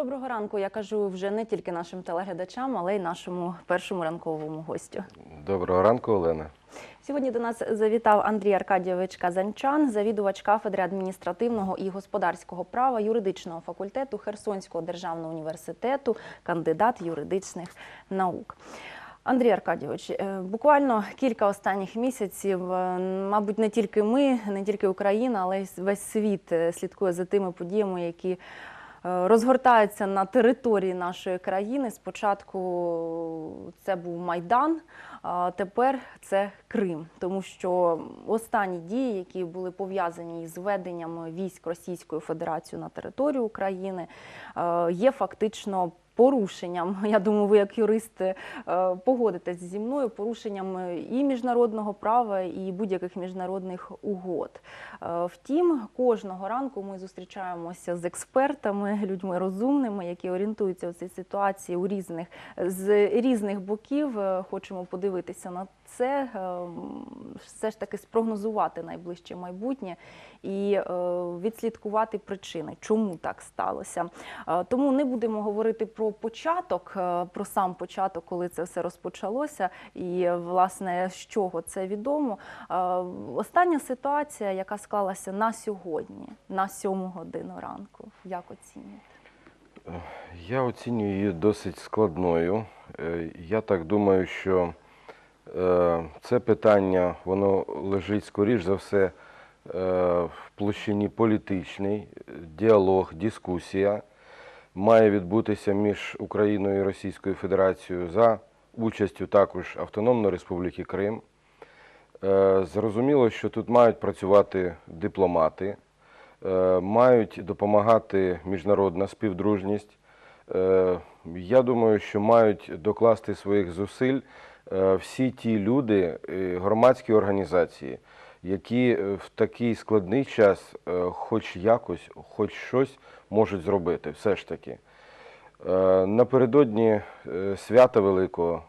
Доброго ранку. Я кажу вже не тільки нашим телеглядачам, але й нашому першому ранковому гостю. Доброго ранку, Олена. Сьогодні до нас завітав Андрій Аркадійович Казанчан, завідувач кафедри адміністративного і господарського права юридичного факультету Херсонського державного університету, кандидат юридичних наук. Андрій Аркадійович, е, буквально кілька останніх місяців, е, мабуть, не тільки ми, не тільки Україна, але й весь світ е, слідкує за тими подіями, які розгортаються на території нашої країни. Спочатку це був Майдан, а тепер це Крим, тому що останні дії, які були пов'язані із введенням військ Російської Федерації на територію України, е, є фактично. Порушенням, я думаю, ви як юристи е, погодитесь зі мною, порушенням і міжнародного права, і будь-яких міжнародних угод. Е, Втім, кожного ранку ми зустрічаємося з експертами, людьми розумними, які орієнтуються у цій ситуації у різних з різних боків. Е, Хочемо подивитися на це, е, все ж таки спрогнозувати найближче майбутнє і е, відслідкувати причини, чому так сталося. Е, Тому не будемо говорити про початок, про сам початок, коли це все розпочалося, і власне з чого це відомо. Остання ситуація, яка склалася на сьогодні, на сьому годину ранку. Як оцінюєте? Я оцінюю її досить складною. Я так думаю, що це питання воно лежить скоріш за все е, в площині політичній, діалог, дискусія має відбутися між Україною і Російською Федерацією за участю також Автономної Республіки Крим. Е, Зрозуміло, що тут мають працювати дипломати, е, мають допомагати міжнародна співдружність. Я думаю, що мають докласти своїх зусиль е, всі ті люди, е, громадські організації, які е, в такий складний час хоч якось, хоч щось можуть зробити, все ж таки. Напередодні свята Великого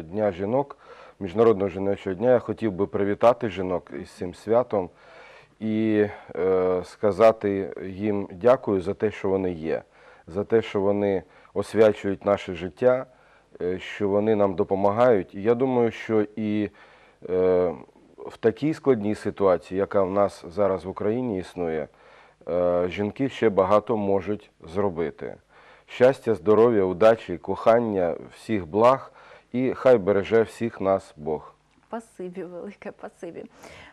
Дня жінок, Міжнародного жіночого дня, я хотів би привітати жінок із цим святом і сказати їм дякую за те, що вони є, за те, що вони освячують наше життя, е, що вони нам допомагають. І я думаю, що і е, в такій складній ситуації, яка в нас зараз в Україні існує, е, жінки ще багато можуть зробити. Щастя, здоров'я, удачі, кохання, всіх благ, і хай береже всіх нас Бог. Пасибі, велике пасибі.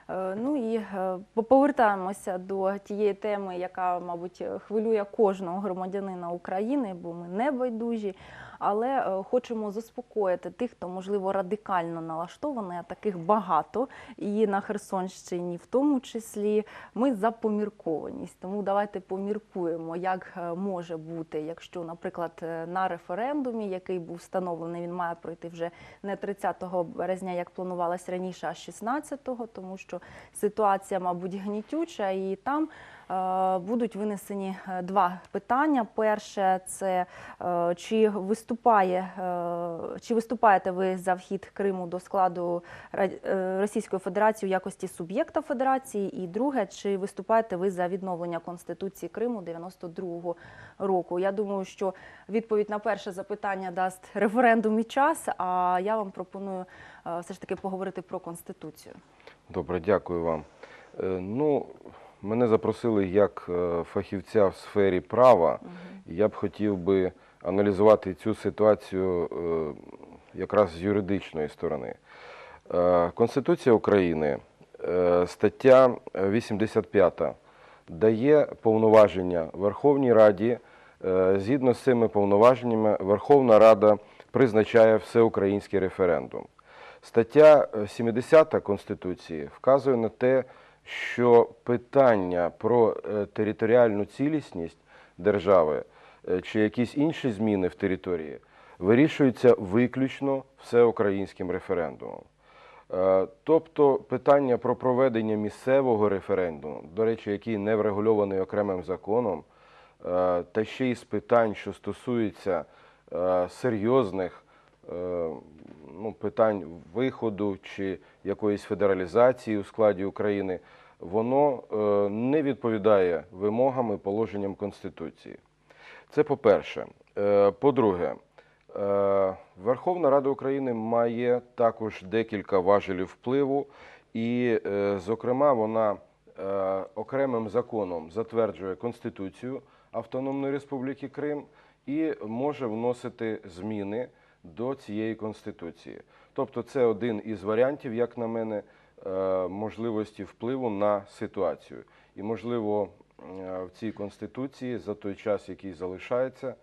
Е, Ну і е, по- повертаємося до тієї теми, яка, мабуть, хвилює кожного громадянина України, бо ми не байдужі. Але е, хочемо заспокоїти тих, хто можливо радикально налаштований, а таких багато, і на Херсонщині, в тому числі, ми за поміркованість. Тому давайте поміркуємо, як може бути, якщо, наприклад, на референдумі, який був встановлений, він має пройти вже не 30 березня, як планувалось раніше, а 16-го, тому що ситуація, мабуть, гнітюча, і там е, будуть винесені е, два питання. Перше це е, чи виступає, чи виступаєте ви за вхід Криму до складу Російської Федерації у якості суб'єкта Федерації? І друге, чи виступаєте ви за відновлення Конституції Криму 92-го року? Я думаю, що відповідь на перше запитання дасть референдум і час. А я вам пропоную все ж таки поговорити про конституцію. Добре, дякую вам. Е, Ну, мене запросили як е, фахівця в сфері права. Я б хотів би аналізувати цю ситуацію е, якраз з юридичної сторони. Конституція України, стаття 85 дає повноваження Верховній Раді. Згідно з цими повноваженнями, Верховна Рада призначає всеукраїнський референдум. Стаття е, 70 Конституції вказує на те, що питання про е, територіальну цілісність держави е, чи якісь інші зміни в території вирішуються виключно всеукраїнським референдумом. Е, Тобто питання про проведення місцевого референдуму, до речі, який не врегульований окремим законом, е, та ще й з питань, що стосуються е, серйозних е, ну, питань виходу чи якоїсь федералізації у складі України, воно е, не відповідає вимогам і положенням Конституції. Це по-перше. Е, По-друге, е, Верховна Рада України має також декілька важелів впливу, і, е, зокрема, вона е, окремим законом затверджує Конституцію Автономної Республіки Крим і може вносити зміни до цієї конституції. Тобто, це один із варіантів, як на мене, е, можливості впливу на ситуацію. І, можливо, е, в цій конституції за той час, який залишається,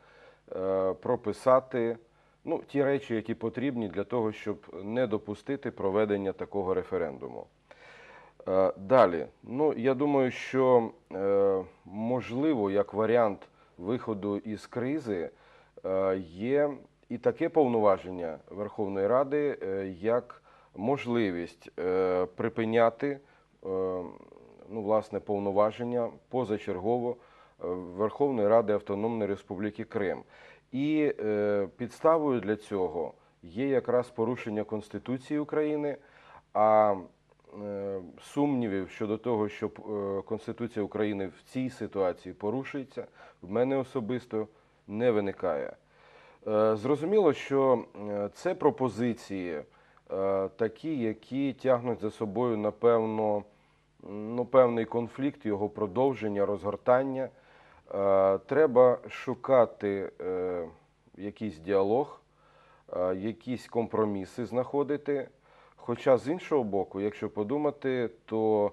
е, прописати ну, ті речі, які потрібні для того, щоб не допустити проведення такого референдуму. Далі, ну я думаю, що можливо, як варіант виходу із кризи, є і таке повноваження Верховної Ради, е, як можливість е, припиняти е, ну, власне, повноваження позачергово Верховної Ради Автономної Республіки Крим. І підставою для цього є якраз порушення Конституції України. А сумнівів щодо того, що Конституція України в цій ситуації порушується, в мене особисто не виникає. Е, Зрозуміло, що е, це пропозиції е, такі, які тягнуть за собою, напевно, ну, певний конфлікт, його продовження, розгортання. Треба шукати якийсь діалог, якісь компроміси знаходити. Хоча з іншого боку, якщо подумати, то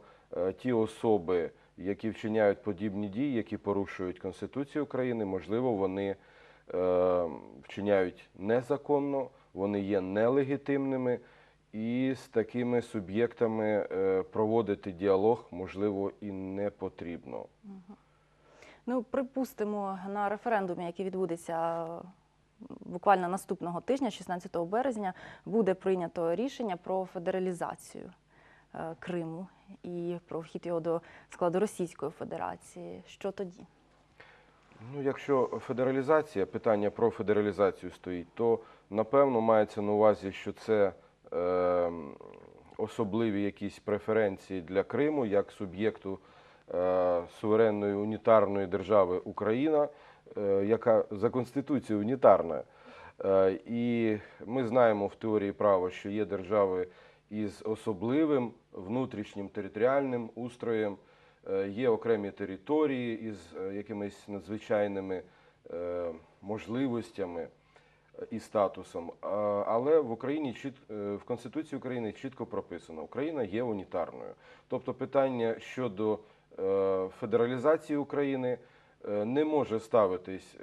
ті особи, які вчиняють подібні дії, які порушують Конституцію України, можливо, вони вчиняють незаконно, вони є нелегітимними, і з такими суб'єктами е, проводити діалог, можливо, і не потрібно. Ну, припустимо, на референдумі, який відбудеться е, буквально наступного тижня, 16 березня, буде прийнято рішення про федералізацію е, Криму і про вхід його до складу Російської Федерації. Що тоді? Ну, якщо федералізація, питання про федералізацію стоїть, то напевно мається на увазі, що це е, особливі якісь преференції для Криму як суб'єкту е, суверенної унітарної держави Україна, е, яка за конституцією унітарна. Е, і ми знаємо в теорії права, що є держави із особливим внутрішнім територіальним устроєм. Е, Є окремі території із е, якимись надзвичайними е, можливостями і статусом. Але в Україні в Конституції України чітко прописано: Україна є унітарною. Тобто питання щодо федералізації України не може ставитись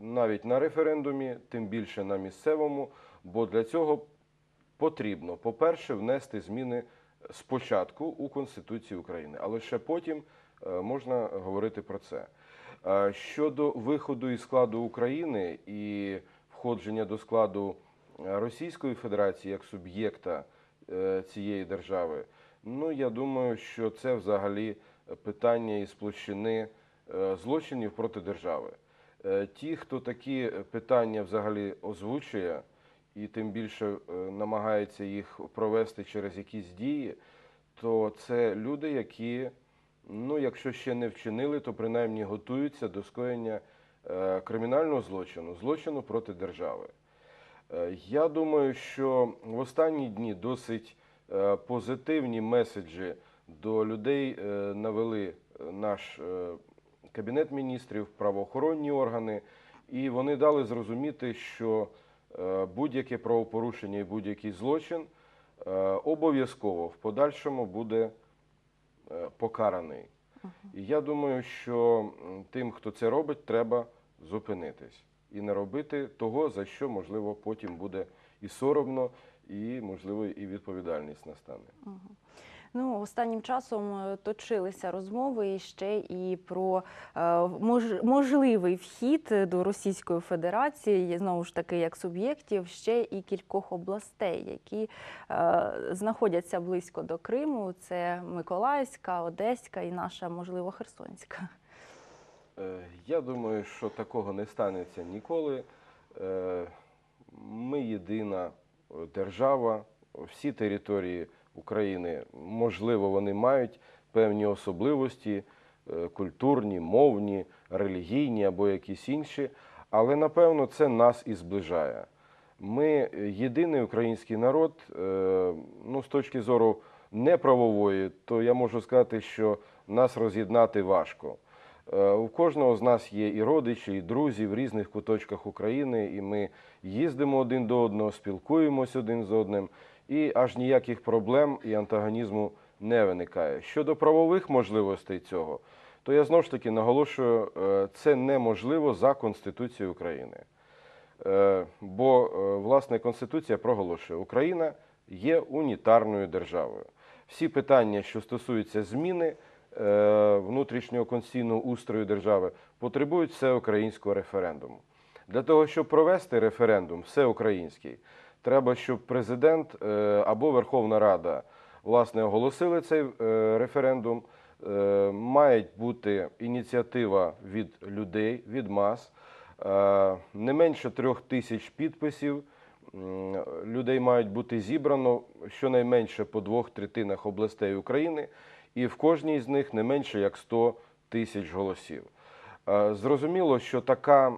навіть на референдумі, тим більше на місцевому, бо для цього потрібно, по-перше, внести зміни спочатку у Конституцію України, але ще потім е, можна говорити про це. Е, Щодо виходу із складу України і входження до складу е, Російської Федерації як суб'єкта цієї держави, ну я думаю, що це взагалі питання із площини злочинів проти держави. Ті, хто такі питання взагалі озвучує, і тим більше е, намагається їх провести через якісь дії, то це люди, які, ну, якщо ще не вчинили, то принаймні готуються до скоєння е, кримінального злочину, злочину проти держави. Е, Я думаю, що в останні дні досить позитивні меседжі до людей навели наш кабінет міністрів, правоохоронні органи, і вони дали зрозуміти, що будь-яке правопорушення і будь-який злочин е, обов'язково в подальшому буде е, покараний. І я думаю, що тим, хто це робить, треба зупинитись і не робити того, за що, можливо, потім буде і соромно, і, можливо, і відповідальність настане. Ну, останнім часом е, точилися розмови ще і про е, мож, можливий вхід до Російської Федерації, знову ж таки, як суб'єктів, ще і кількох областей, які е, знаходяться близько до Криму. Це Миколаївська, Одеська і наша, можливо, Херсонська. Е, Я думаю, що такого не станеться ніколи. Е, Ми єдина е, держава, всі території України, можливо, вони мають певні особливості, е, культурні, мовні, релігійні або якісь інші. Але напевно це нас і зближає. Ми єдиний український народ, е, ну, з точки зору неправової, то я можу сказати, що нас роз'єднати важко. Е, У кожного з нас є і родичі, і друзі в різних куточках України, і ми їздимо один до одного, спілкуємось один з одним, і аж ніяких проблем і антагонізму не виникає. Щодо правових можливостей цього, то я знову ж таки наголошую, е, це неможливо за Конституцією України. Е, Бо е, власне Конституція проголошує, Україна є унітарною державою. Всі питання, що стосуються зміни внутрішнього конституційного устрою держави, потребують всеукраїнського референдуму. Для того, щоб провести референдум всеукраїнський, треба, щоб президент е, або Верховна Рада власне оголосили цей е, референдум. Е, Має бути ініціатива від людей, від мас. Не менше трьох тисяч підписів людей мають бути зібрано щонайменше по двох третинах областей України, і в кожній з них не менше як 100 тисяч голосів. Зрозуміло, що така,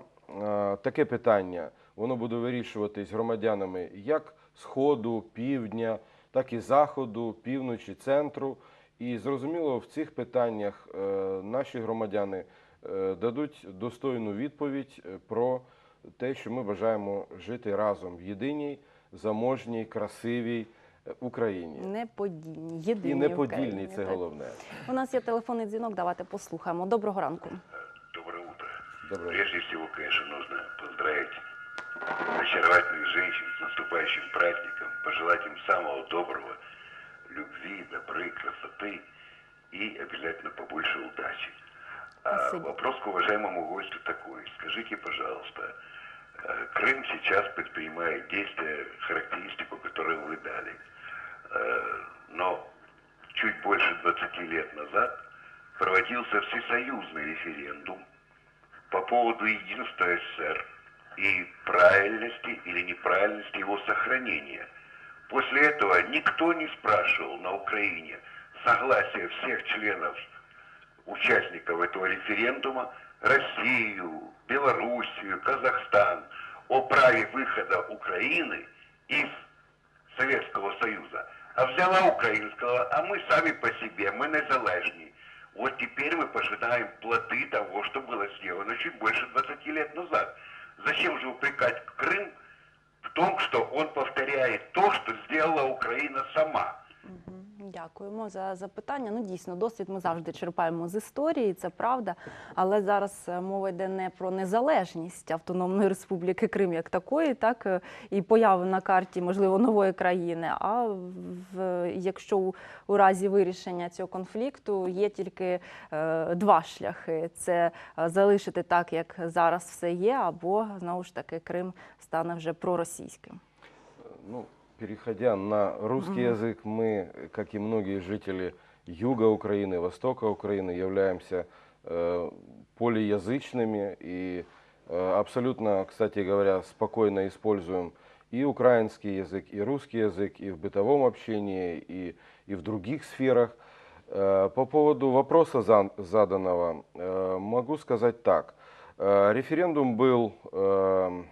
таке питання воно буде вирішуватись громадянами як Сходу, Півдня, так і Заходу, півночі, центру. І зрозуміло, в цих питаннях е, наші громадяни е, дадуть достойну відповідь е, про те, що ми бажаємо жити разом в єдиній, заможній, красивій Україні. Неподільні, І єдині Україні, це так. головне. У нас є телефонний дзвінок, давайте послухаємо. Доброго ранку. Доброе утро. Доброе. Прежде всего, конечно, нужно поздравить очаровательных женщин с наступающим праздником, пожелать им самого доброго, любви, добры, красоты и обязательно побольше удачи. А вопрос к уважаемому гостю такой. Скажите, пожалуйста, э, Крым сейчас предпринимает действия, характеристику, которую вы дали. Э, Но чуть больше 20 лет назад проводился всесоюзный референдум по поводу единства СССР и правильности или неправильности его сохранения. После этого никто не спрашивал на Украине согласия всех членов, участников этого референдума, Россию, Белоруссию, Казахстан, о праве выхода Украины из Советского Союза. А взяла украинского, а мы сами по себе, мы незалежні. Вот теперь мы пожинаем плоды того, что было сделано чуть больше 20 лет назад. Зачем же упрекать Крым в том, что он повторяет то, что сделала Украина сама? Мгм. Дякуємо за запитання. Ну дійсно, досвід ми завжди черпаємо з історії, це правда. Але зараз е, мова йде не про незалежність Автономної Республіки Крим як такої, так е, і появу на карті можливо нової країни. А в якщо у, у разі вирішення цього конфлікту є тільки е, два шляхи: це е, залишити так, як зараз все є, або знову ж таки Крим стане вже проросійським. Ну, переходя на русский язык, мы, как и многие жители юга Украины, востока Украины, являемся э, полиязычными и э, абсолютно, кстати говоря, спокойно используем и украинский язык, и русский язык, и в бытовом общении, и, и в других сферах. Э, По поводу вопроса за- заданного э, могу сказать так. Э, Референдум был, э,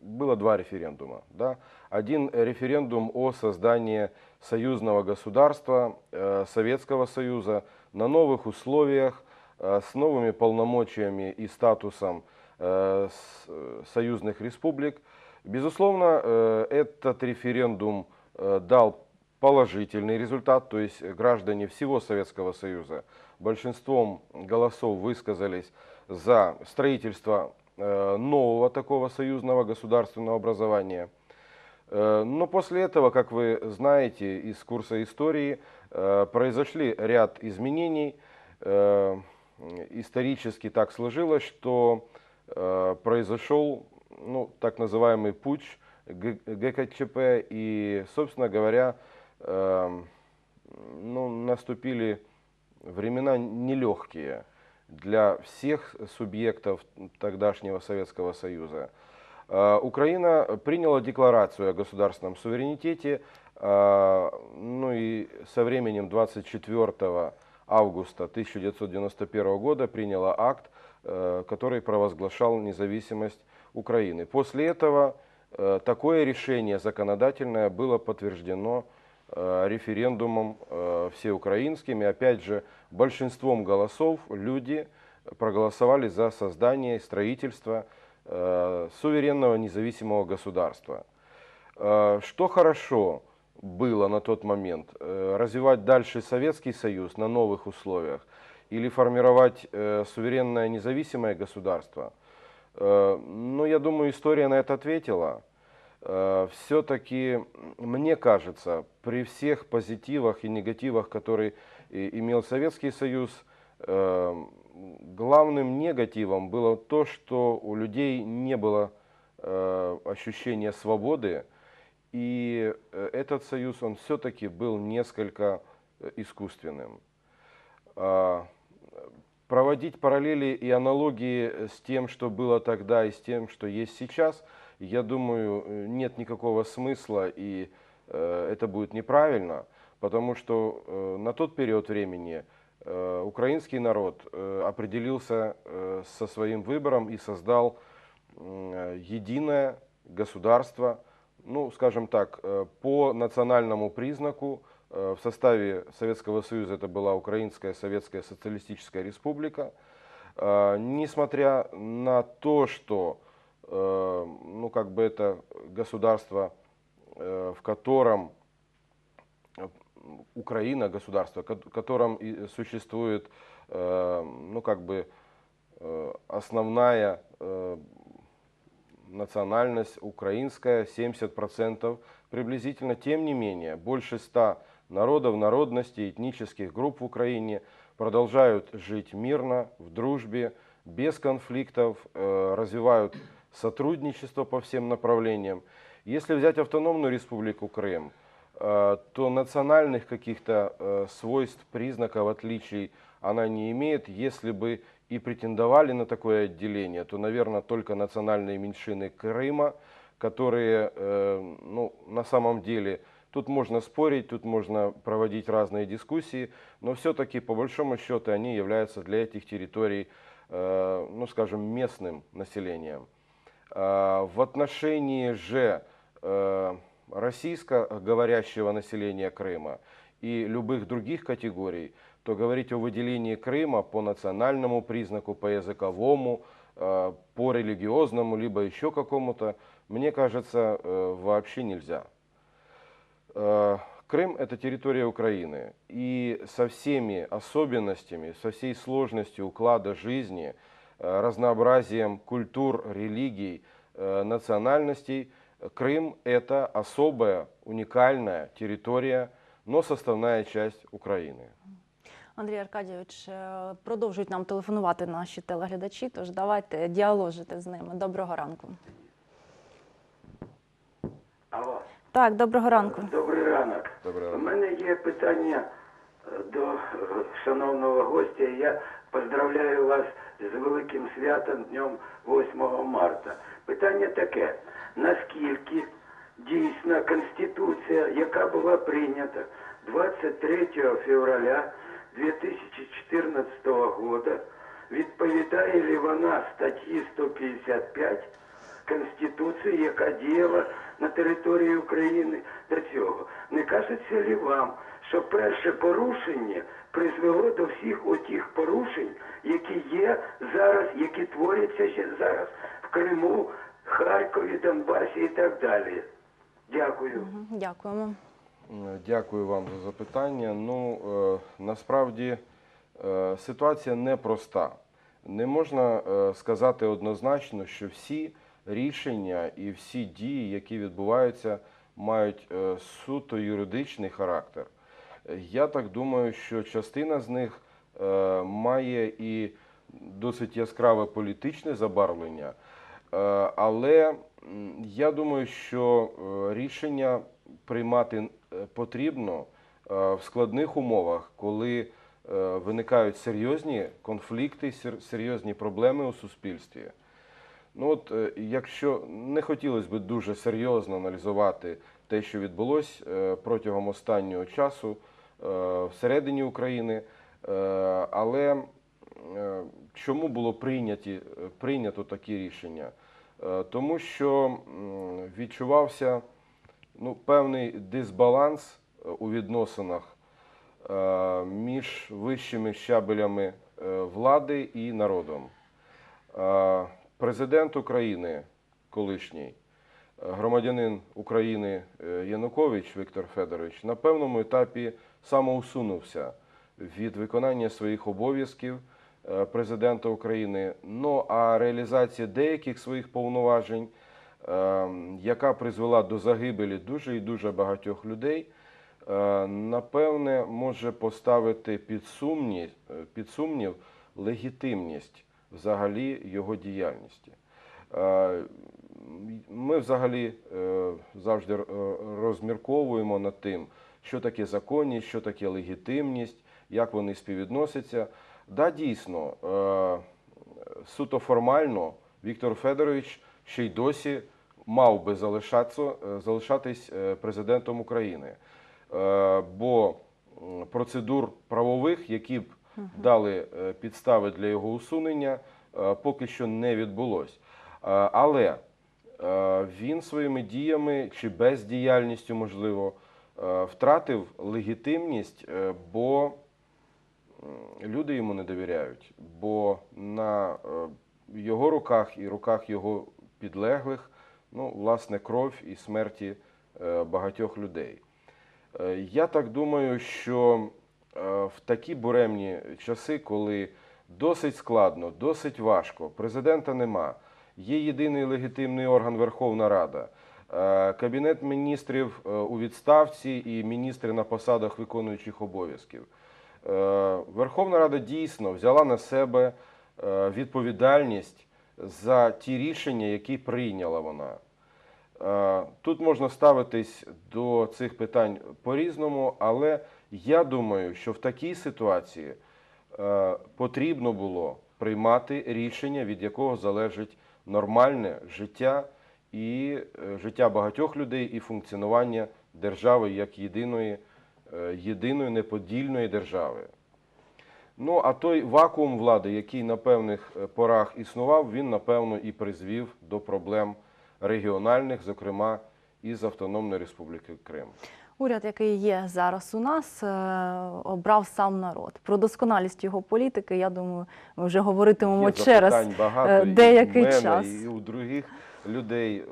было два референдума. Да? Один референдум о создании союзного государства э, Советского Союза на новых условиях, э, с новыми полномочиями и статусом э, с- э, союзных республик. Безусловно, э, этот референдум э, дал положительный результат, то есть граждане всего Советского Союза большинством голосов высказались за строительство нового такого союзного государственного образования. Э, Но после этого, как вы знаете из курса истории, э, произошли ряд изменений. Э, Исторически так сложилось, что э, произошел ну, так называемый путч Г- ГКЧП, и, собственно говоря, э, ну, наступили времена нелегкие для всех субъектов тогдашнего Советского Союза. Э, Украина приняла декларацию о государственном суверенитете, э, ну и со временем 24 августа 1991 года приняло акт, э, который провозглашал независимость Украины. После этого такое решение законодательное было подтверждено референдумом э, всеукраинским. И опять же, большинством голосов люди проголосовали за создание и строительство э, суверенного независимого государства. Э, Что хорошо было на тот момент? Э, Развивать дальше Советский Союз на новых условиях или формировать э, суверенное независимое государство? Э, Ну, я думаю, история на это ответила. Все-таки, мне кажется, при всех позитивах и негативах, которые имел Советский Союз, э, главным негативом было то, что у людей не было э, ощущения свободы, и э, этот союз, он все-таки был несколько э, искусственным. А, Проводить параллели и аналогии с тем, что было тогда и с тем, что есть сейчас, я думаю, э, нет никакого смысла, и э, это будет неправильно, потому что э, на тот период времени украинский народ определился со своим выбором и создал единое государство, ну, скажем так, по национальному признаку. В составе Советского Союза это была Украинская Советская Социалистическая Республика. Несмотря на то, что ну, как бы это государство, э, в котором э, Украина, государство, в котором существует э, ну, как бы, э, основная э, национальность украинская, 70% приблизительно. Тем не менее, больше 100 народов, народностей, этнических групп в Украине продолжают жить мирно, в дружбе, без конфликтов, э, развивают сотрудничество по всем направлениям. Если взять автономную республику Крым, э, то национальных каких-то э, свойств, признаков, отличий она не имеет. Если бы и претендовали на такое отделение, то, наверное, только национальные меньшины Крыма, которые, э, ну, на самом деле, тут можно спорить, тут можно проводить разные дискуссии, но все-таки, по большому счету, они являются для этих территорий, ну, скажем, местным населением. А, В отношении же э, российскоговорящего населения Крыма и любых других категорий, то говорить о выделении Крыма по национальному признаку, по языковому, э, по религиозному, либо еще какому-то, мне кажется, э, вообще нельзя. Э, Крым – это территория Украины. И со всеми особенностями, со всей сложностью уклада жизни, э, разнообразием культур, религий, э, национальностей, Крым – это особая, уникальная территория, но составная часть Украины. Андрій Аркадійович, е, продовжують нам телефонувати наші телеглядачі, тож давайте діаложити з ними. Доброго ранку. Алло, Так, доброго ранку. добрий ранок. Добрий У ранок. мене є питання е, до е, шановного гостя. Я поздравляю вас з великим святом днем 8 марта. Питання таке: наскільки дійсна конституція, яка була прийнята 23 февраля 2014 года, відповідає ли вона статті 155 Конституції, яка діяла на території України до цього. Не кажеться ли вам, що перше порушення призвело до всіх отих порушень, які є зараз, які творяться ще зараз в Криму, Харкові, Донбасі і так далі? Дякую. Дякуємо. Е, Дякую вам за запитання. Ну, е, насправді е, ситуація непроста. Не можна сказати однозначно, що всі рішення і всі дії, які відбуваються, мають суто юридичний характер. Я так думаю, що частина з них е, має і досить яскраве політичне забарвлення. Е, Але я думаю, що е, рішення приймати потрібно в складних умовах, коли виникають серйозні конфлікти, серйозні проблеми у суспільстві. Ну от, якщо не хотілося б дуже серйозно аналізувати те, що відбулося протягом останнього часу всередині України, Е, Але е, чому було прийняті, е, прийнято такі рішення? Е, Тому що відчувався ну, певний дисбаланс е, у відносинах е, між вищими щабелями е, влади і народом. Е, Президент України, колишній е, громадянин України е, Янукович Віктор Федорович на певному етапі самоусунувся від виконання своїх обов'язків е, президента України. Ну а реалізація деяких своїх повноважень, е, яка призвела до загибелі дуже і дуже багатьох людей, е, напевне, може поставити під сумнів, під сумнів легітимність взагалі його діяльності. Ми взагалі завжди розмірковуємо над тим, що таке законність, що таке легітимність, як вони співвідносяться. Да, дійсно, е, суто формально Віктор Федорович ще й досі мав би залишатися, е, залишатись е, президентом України. Бо процедур правових, які б дали підстави для його усунення, поки що не відбулось. Але він своїми діями чи бездіяльністю, можливо, втратив легітимність, е, бо люди йому не довіряють, бо на е, його руках і руках його підлеглих, ну, власне, кров і смерті е, багатьох людей. Е, Я так думаю, що е, в такі буремні часи, коли досить складно, досить важко, президента нема, є єдиний легітимний орган Верховна Рада, е, Кабінет міністрів е, у відставці і міністри на посадах виконуючих обов'язків. Е, Верховна Рада дійсно взяла на себе е, відповідальність за ті рішення, які прийняла вона. Е, Тут можна ставитись до цих питань по-різному, але я думаю, що в такій ситуації е, потрібно було приймати рішення, від якого залежить нормальне життя і е, життя багатьох людей, і функціонування держави як єдиної, е, єдиної неподільної держави. Ну, а той вакуум влади, який на певних е, порах існував, він, напевно, і призвів до проблем регіональних, зокрема із Автономної Республіки Крим. Уряд, який є зараз у нас, обрав сам народ. Про досконалість його політики, я думаю, вже говоритимемо через багато і деякий в мене, час. і у других людей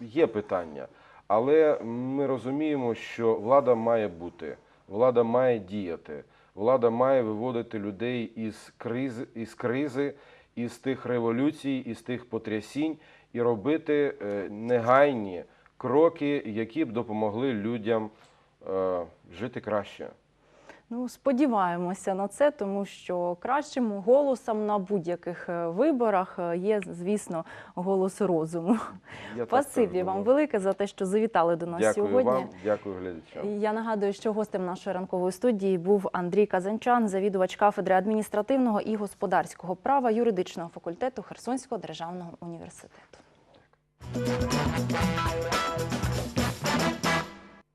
є питання. Але ми розуміємо, що влада має бути, влада має діяти, влада має виводити людей із кризи, із кризи, із тих революцій, із тих потрясінь і робити е, негайні кроки, які б допомогли людям е, жити краще. Ну, сподіваємося на це, тому що кращим голосом на будь-яких е, виборах е, є, звісно, голос розуму. Я Спасибі вам велике за те, що завітали до нас Дякую сьогодні. вам, дякую глядачам. Я нагадую, що гостем нашої ранкової студії був Андрій Казанчан, завідувач кафедри адміністративного і господарського права юридичного факультету Херсонського державного університету.